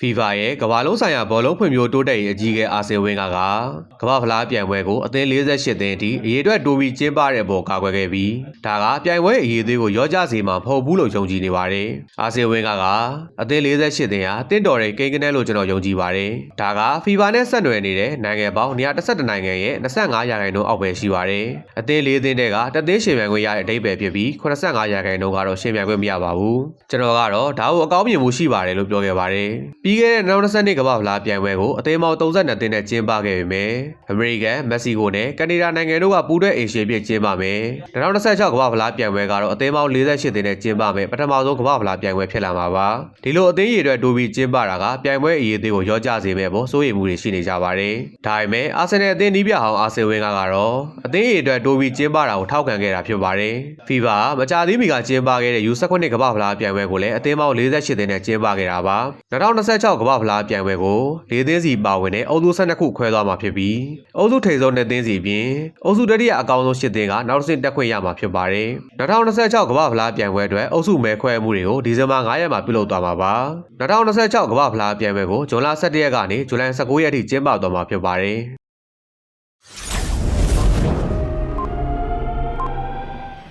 FIFA ရဲ့ကမ္ဘာလုံးဆိုင်ရာဘောလုံးဖွံ့ဖြိုးတိုးတက်ရေးအကြီးအကဲအာဆင်ဝင်းကကကမ္ဘာဖလားပြိုင်ပွဲကိုအသင်း48သင်းအထိအရေးအတွက်တိုးပြီးကျင်းပတဲ့ပေါ်ကာကွယ်ခဲ့ပြီးဒါကပြိုင်ပွဲအရေးသေးကိုရောကြစေမှာမဟုတ်ဘူးလို့ယုံကြည်နေပါတယ်။အာဆင်ဝင်းကကအသင်း48သင်းဟာတင့်တော်တဲ့ကိန်းကနဲလို့ကျွန်တော်ယုံကြည်ပါတယ်။ဒါက FIFA နဲ့ဆက်နွယ်နေတဲ့နိုင်ငံပေါင်း112နိုင်ငံရဲ့25ရာခိုင်နှုန်းအောက်ပဲရှိပါတယ်။အသင်း၄သင်းတဲ့ကတသင်းရှင်ပြိုင်ခွင့်ရတဲ့အဓိပ္ပာယ်ဖြစ်ပြီး85ရာခိုင်နှုန်းကတော့ရှင်ပြိုင်ခွင့်မရပါဘူး။ကျွန်တော်ကတော့ဒါကိုအကောင်းမြင်မှုရှိပါတယ်လို့ပြောခဲ့ပါတယ်။ပြီးခဲ့တဲ့2020နှစ်ကမ္ဘာဖလားပြိုင်ပွဲကိုအသင်းပေါင်း32သင်းနဲ့ကျင်းပခဲ့ပေမဲ့အမေရိကန်၊မက္ကဆီကိုနဲ့ကနေဒါနိုင်ငံတို့ကပူးတွဲအေရှပြည့်ကျင်းပမယ်။2026ကမ္ဘာဖလားပြိုင်ပွဲကတော့အသင်းပေါင်း48သင်းနဲ့ကျင်းပမယ်ပထမဆုံးကမ္ဘာဖလားပြိုင်ပွဲဖြစ်လာမှာပါ။ဒီလိုအသင်းရည်အတွက်တိုးပြီးကျင်းပတာကပြိုင်ပွဲအရေးသေးကိုရောကြစေမဲ့ပေါ်စိုးရိမ်မှုတွေရှိနေကြပါတယ်။ဒါပေမဲ့အာဆင်နယ်အသင်းနီးပြဟောင်းအာဆင်ဝင်းကကတော့အသင်းရည်အတွက်တိုးပြီးကျင်းပတာကိုထောက်ခံခဲ့တာဖြစ်ပါတယ်။ FIFA မကြသေးမီကကျင်းပခဲ့တဲ့ U19 ကမ္ဘာဖလားပြိုင်ပွဲကိုလည်းအသင်းပေါင်း48သင်းနဲ့ကျင်းပခဲ့တာပါ။2026ကမ္ဘာဖလားပြိုင်ပွဲကို၄သင်းစီပါဝင်တဲ့အုပ်စု12ခုခွဲသွားမှာဖြစ်ပြီးအုပ်စုထိပ်ဆုံး2သင်းစီပြင်အုပ်စုတတိယအကောင်းဆုံး8သင်းကနောက်တစ်ဆင့်တက်ခွင့်ရမှာဖြစ်ပါတယ်။2026ကမ္ဘာဖလားပြိုင်ပွဲအတွက်အုပ်စုမဲခွဲမှုတွေကိုဒီဇင်ဘာ9ရက်မှာပြုလုပ်သွားမှာပါ။2026ကမ္ဘာဖလားပြိုင်ပွဲကိုဇွန်လ17ရက်ကနေဇူလိုင်19ရက်ထိကျင်းပသွားမှာဖြစ်ပါတယ်။